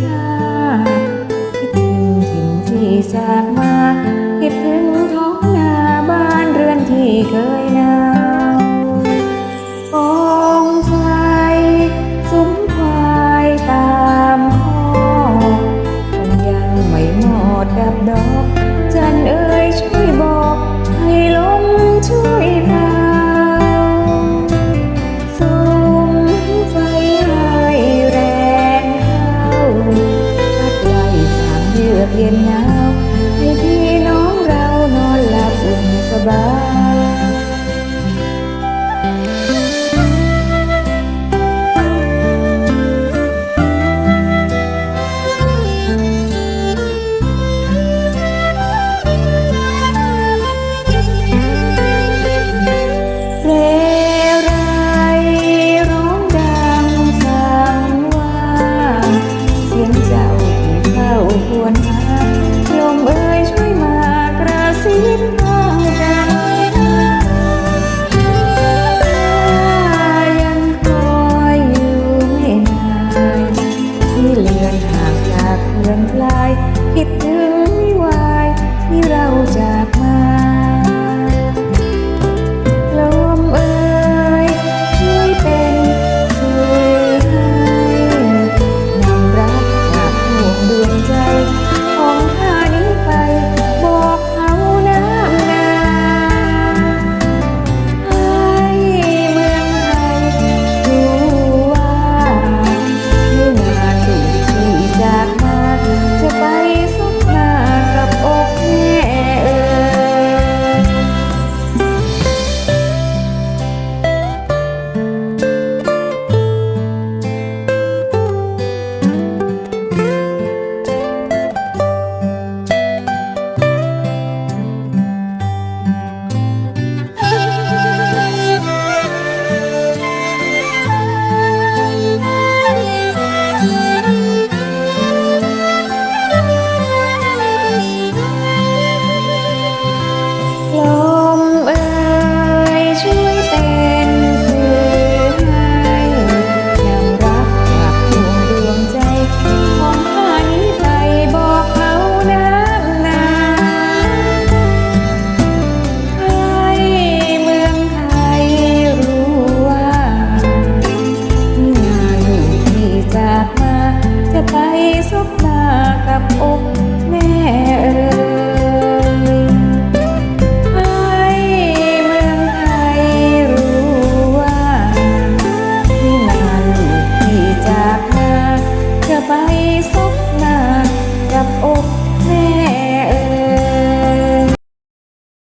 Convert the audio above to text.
ค่าคิดถึงถิ่นที่จากมา คิดถึงท้องนาบ้านเรือนที่เคยนา อกเย็นหนาวให้พี่น้องเรานอนหลับอุ่นสบาย บหน้ากับอกแม่เอ่